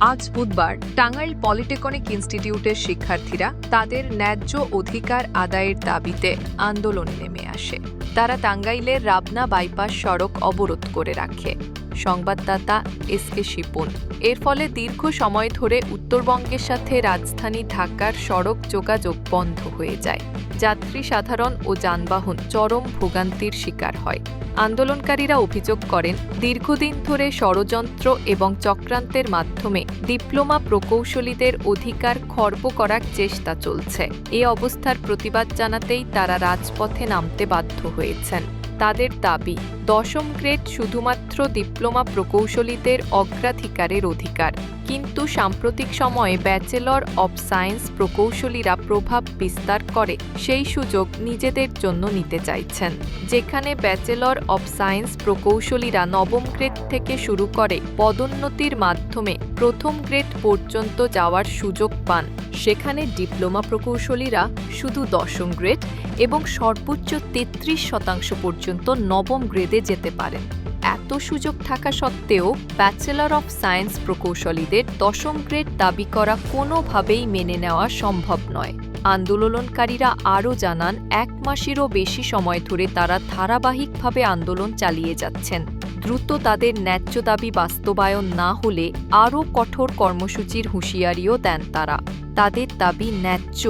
আজ বুধবার টাঙ্গাইল পলিটেকনিক ইনস্টিটিউটের শিক্ষার্থীরা তাদের ন্যায্য অধিকার আদায়ের দাবিতে আন্দোলনে নেমে আসে। তারা টাঙ্গাইলের রাবনা বাইপাস সড়ক অবরোধ করে রাখে। সংবাদদাতা এস কে শিপুন এর ফলে দীর্ঘ সময় ধরে উত্তরবঙ্গের সাথে রাজধানী ঢাকার সড়ক যোগাযোগ বন্ধ হয়ে যায়। যাত্রী সাধারণ ও যানবাহন চরম ভোগান্তির শিকার হয়। আন্দোলনকারীরা অভিযোগ করেন, দীর্ঘদিন ধরে ষড়যন্ত্র এবং চক্রান্তের মাধ্যমে ডিপ্লোমা প্রকৌশলীদের অধিকার খর্ব করার চেষ্টা চলছে। এ অবস্থার প্রতিবাদ জানাতেই তারা রাজপথে নামতে বাধ্য হয়েছেন। তাদের দাবি, দশম গ্রেড শুধুমাত্র ডিপ্লোমা প্রকৌশলীদের অগ্রাধিকারের অধিকার। কিন্তু সাম্প্রতিক সময়ে ব্যাচেলর অব সায়েন্স প্রকৌশলীরা প্রভাব বিস্তার করে, সেই সুযোগ নিজেদের জন্য নিতে চাইছেন। যেখানে ব্যাচেলর অব সায়েন্স প্রকৌশলীরা নবম গ্রেড থেকে শুরু করে পদোন্নতির মাধ্যমে প্রথম গ্রেড পর্যন্ত যাওয়ার সুযোগ পান। সেখানে ডিপ্লোমা প্রকৌশলীরা শুধু দশম গ্রেড এবং সর্বোচ্চ তেত্রিশ শতাংশ পর্যন্ত নবম গ্রেডে যেতে পারেন। এত সুযোগ থাকা সত্ত্বেও ব্যাচেলর অফ সায়েন্স প্রকৌশলীদের দশম গ্রেড দাবি করা কোনোভাবেই মেনে নেওয়া সম্ভব নয়। আন্দোলনকারীরা আরও জানান, এক মাসেরও বেশি সময় ধরে তারা ধারাবাহিকভাবে আন্দোলন চালিয়ে যাচ্ছেন। দ্রুত তাদের ন্যায্য দাবি বাস্তবায়ন না হলে আরও কঠোর কর্মসূচির হুঁশিয়ারিও দেন তারা। তাদের দাবি ন্যায্য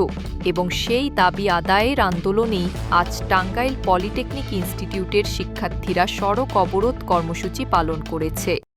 এবং সেই দাবি আদায়ের আন্দোলনেই আজ টাঙ্গাইল পলিটেকনিক ইনস্টিটিউটের শিক্ষার্থীরা সড়ক অবরোধ কর্মসূচি পালন করেছে।